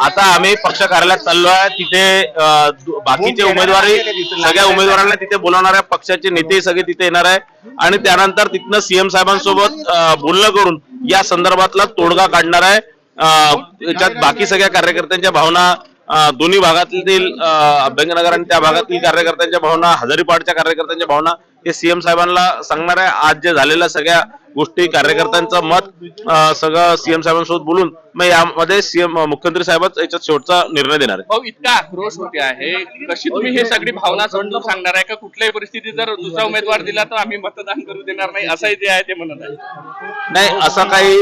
आता आम्ही पक्ष कार्यालयात चाललो आहे. तिथे बाकीचे उमेदवारी सगळ्या उमेदवारांना तिथे बोलवणाऱ्या पक्षाचे नेते सगळे तिथे येणार आहे. आणि त्यानंतर तिथनं सीएम साहेबांसोबत बोलणं करून या संदर्भातला तोडगा काढणार आहे. अ, याच्यात बाकी सगळ्या कार्यकर्त्यांच्या भावना दोन्ही भागातील अभ्यंगनगर आणि त्या भागातील कार्यकर्त्यांच्या भावना हजारीपाडच्या कार्यकर्त्यांच्या भावना हे सीएम साहेबांना सांगणार आहे. आज जे झालेल्या सगळ्या गोष्टी कार्यकर्त्यांचं मत सगळं सीएम साहेबांसोबत बोलून मग यामध्ये सीएम मुख्यमंत्री साहेबच याच्यात शेवटचा निर्णय देणार आहे भाऊ इतका आक्रोश होते आहे. कशी तुम्ही हे सगळी भावना समजून सांगणार आहे का? कुठल्याही परिस्थितीत जर दुसरा उमेदवार दिला तर आम्ही मतदान करू देणार नाही असंही जे आहे ते म्हणत आहे नाही असं काही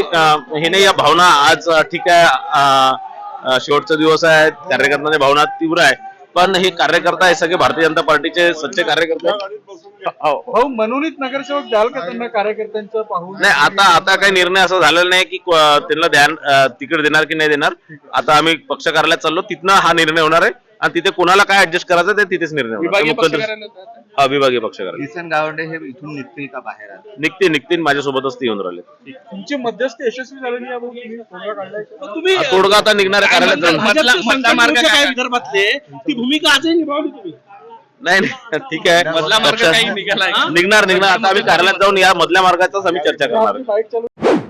हे नाही या भावना आज ठीक आहे शेवटचा दिवस आहे कार्यकर्त्यांच्या भावना तीव्र आहे. पण हे कार्यकर्ता हे सगळे भारतीय जनता पार्टीचे सच्चे कार्यकर्ते. भाऊ मनोनीत नगरसेवक द्याल का त्यांना कार्यकर्त्यांचं पाहून? नाही आता आता काही निर्णय असा झालेला नाही की त्यांना ध्यान अ, तिकीट देणार की नाही देणार. आता आम्ही पक्ष कार्यालयात चाललो तिथनं हा निर्णय होणार आहे. आणि तिथे कोणाला काय ऍडजस्ट करायचं ते तिथेच निर्णय होणार. विभागीय पक्ष मुख्यमंत्री- कार्यालयात हा विभागीय पक्ष कार्यालय किसन गावंडे हे इथून निघतील का बाहेर? आता? निघतील निघतील माझ्यासोबतच ते येऊन राहिले. तुमची मध्यस्थी यशस्वी झाली नाही याबाबत तुम्ही तोडगा काढलाय. का? तुम्ही हा तोडगा आता कार्यालयात जाऊन. मार्ग मोर्चे काय? काय विदर्भातले? ती भूमिका आजही निभावली तुम्ही. नाही नाही. ठीक आहे. मधला मार्ग काही निघाला? निघणार निघणार. आता आम्ही कार्यालयात जाऊन या मधल्या मार्गाचाच आम्ही चर्चा करणार